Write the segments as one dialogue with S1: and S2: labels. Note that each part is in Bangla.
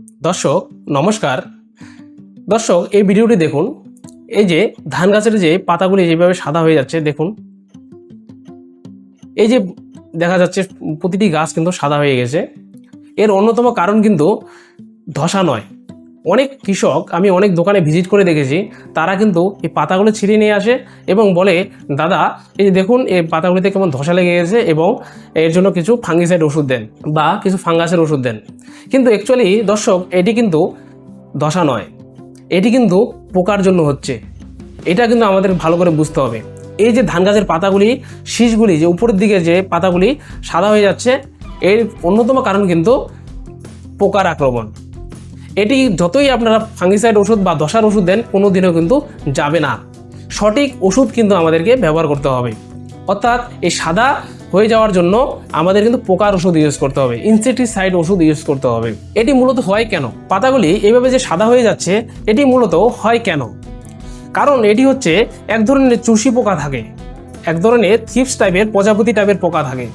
S1: দর্শক, নমস্কার। দর্শক, এই ভিডিওটি দেখুন। এই যে ধান গাছের যে পাতাগুলি যেভাবে সাদা হয়ে যাচ্ছে, দেখুন। এই যে দেখা যাচ্ছে, প্রতিটি গাছ কিন্তু সাদা হয়ে গেছে। এর অন্যতম কারণ কিন্তু ধসা নয়। অনেক কৃষক আমি অনেক দোকানে ভিজিট করে দেখেছি, তারা কিন্তু এই পাতাগুলো ছিঁড়ে নিয়ে আসে এবং বলে, দাদা, এই যে দেখুন, এই পাতাগুলিতে কেমন ধসা লেগে গেছে এবং এর জন্য কিছু ফাঙ্গিসাইড ওষুধ দেন বা কিছু ফাঙ্গাসের ওষুধ দেন। কিন্তু অ্যাকচুয়ালি দর্শক, এটি কিন্তু ধসা নয়, এটি কিন্তু পোকার জন্য হচ্ছে। এটা কিন্তু আমাদের ভালো করে বুঝতে হবে। এই যে ধান গাছের পাতাগুলি, শীষগুলি, যে উপরের দিকে যে পাতাগুলি সাদা হয়ে যাচ্ছে, এর অন্যতম কারণ কিন্তু পোকার আক্রমণ। এটি যতই আপনারা ফাঙ্গিসাইড ওষুধ বা দশার ওষুধ দেন, কোনো দিনও কিন্তু যাবে না। সঠিক ওষুধ কিন্তু আমাদেরকে ব্যবহার করতে হবে। অর্থাৎ এই সাদা হয়ে যাওয়ার জন্য আমাদের কিন্তু পোকার ওষুধ ইউজ করতে হবে ইনসেক্টিসাইড ওষুধ ইউজ করতে হবে। এটি মূলত হয় কেন? পাতাগুলি এইভাবে যে সাদা হয়ে যাচ্ছে, এটি মূলত হয় কেন? কারণ এটি হচ্ছে এক ধরনের চুষি পোকা থাকে, এক ধরনের থিপস টাইপের প্রজাপতি টাইপের পোকা থাকে।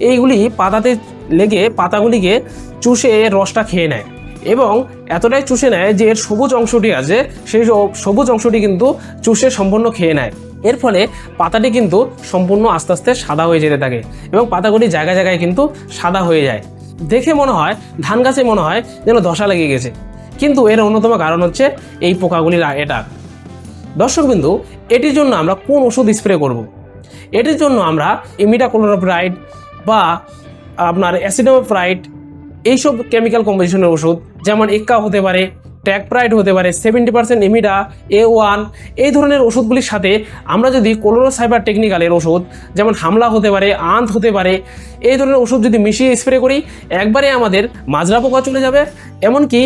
S1: এইগুলি পাতাতে লেগে পাতাগুলিকে চুষে রসটা খেয়ে নেয়। এবং এতটাই চুষে নেয় যে এর সবুজ অংশটি আছে, সেই সবুজ অংশটি কিন্তু চুষে সম্পূর্ণ খেয়ে নেয়। এর ফলে পাতাটি কিন্তু সম্পূর্ণ আস্তে আস্তে সাদা হয়ে যেতে থাকে এবং পাতাগুলি জায়গায় জায়গায় কিন্তু সাদা হয়ে যায়। দেখে মনে হয়, ধান গাছে মনে হয় যেন ধসা লেগে গেছে। কিন্তু এর অন্যতম কারণ হচ্ছে এই পোকাগুলির এটা। দর্শকবিন্দু, এটির জন্য আমরা কোন ওষুধ স্প্রে করব। এটির জন্য আমরা ইমিডাক্লোরোপ্রাইড বা আপনার অ্যাসিডোপ্রাইড এইসব কেমিক্যাল কম্পোজিশনের ওষুধ, যেমন এক্কা হতে পারে ট্যাকপ্রাইড হতে পারে সেভেন্টি পার্সেন্ট ইমিডা এ ওয়ান এই ধরনের ওষুধগুলির সাথে আমরা যদি কোলোরোসাইবার টেকনিক্যালের ওষুধ, যেমন হামলা হতে পারে আন্ত হতে পারে, এই ধরনের ওষুধ যদি মিশিয়ে স্প্রে করি, একবারে আমাদের মাজরা পোকা চলে যাবে, এমনকি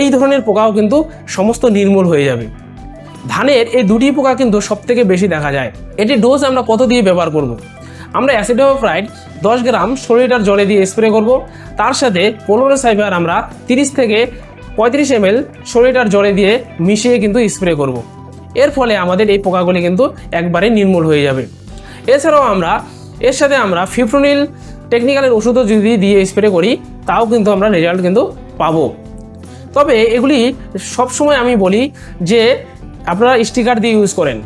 S1: এই ধরনের পোকাও কিন্তু সমস্ত নির্মূল হয়ে যাবে ধানের এই দুটি পোকা কিন্তু সব থেকে বেশি দেখা যায় এটি ডোজ আমরা কত দিয়ে ব্যবহার করব। আমরা অ্যাসিডোফ্রাইড দশ গ্রাম ষোলো লিটার জলে দিয়ে স্প্রে করব। তার সাথে কোলোরোসাইবার আমরা তিরিশ থেকে পঁয়ত্রিশ এম এল ষোলো লিটার জলে দিয়ে মিশিয়ে কিন্তু স্প্রে করব। এর ফলে আমাদের এই পোকাগুলি কিন্তু একবারে নির্মূল হয়ে যাবে। এছাড়াও আমরা, এর সাথে আমরা ফিফ্রোনিল টেকনিক্যালের ওষুধও যদি দিয়ে স্প্রে করি, তাও কিন্তু আমরা রেজাল্ট কিন্তু পাবো। তবে এগুলি সবসময় আমি বলি যে আপনারা স্টিকার দিয়ে ইউজ করেন।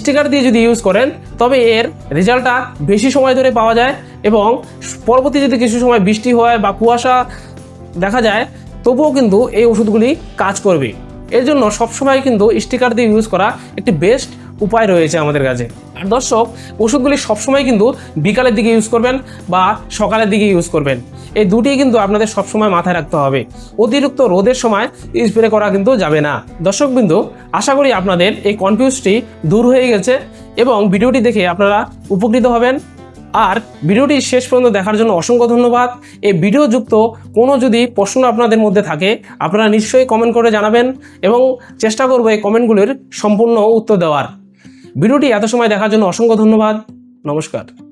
S1: স্টিকার দিয়ে যদি ইউজ করেন, তবে এর রেজাল্টটা বেশি সময় ধরে পাওয়া যায় এবং পরবর্তী যদি কিছু সময় বৃষ্টি হয় বা কুয়াশা দেখা যায়, তবুও কিন্তু এই ওষুধগুলি কাজ করবে। এর জন্য সবসময় কিন্তু স্টিকার দিয়ে ইউজ করা একটি বেস্ট উপায় রয়েছে আমাদের কাছে। আর দর্শক, ওষুধগুলি সবসময় কিন্তু বিকালের দিকে ইউজ করবেন বা সকালের দিকে ইউজ করবেন। এই দুটি কিন্তু আপনাদের সবসময় মাথায় রাখতে হবে। অতিরিক্ত রোদের সময় স্প্রে করা কিন্তু যাবে না। দর্শকবিন্দু আশা করি আপনাদের এই কনফিউজটি দূর হয়ে গেছে এবং ভিডিওটি দেখে আপনারা উপকৃত হবেন। আর ভিডিওটি শেষ পর্যন্ত দেখার জন্য অসংখ্য ধন্যবাদ। এই ভিডিও যুক্ত কোনো যদি প্রশ্ন আপনাদের মধ্যে থাকে, আপনারা নিশ্চয়ই কমেন্ট করে জানাবেন এবং চেষ্টা করব এই কমেন্টগুলির সম্পূর্ণ উত্তর দেওয়ার। ভিডিওটি এত সময় দেখার জন্য অসংখ্য ধন্যবাদ। নমস্কার।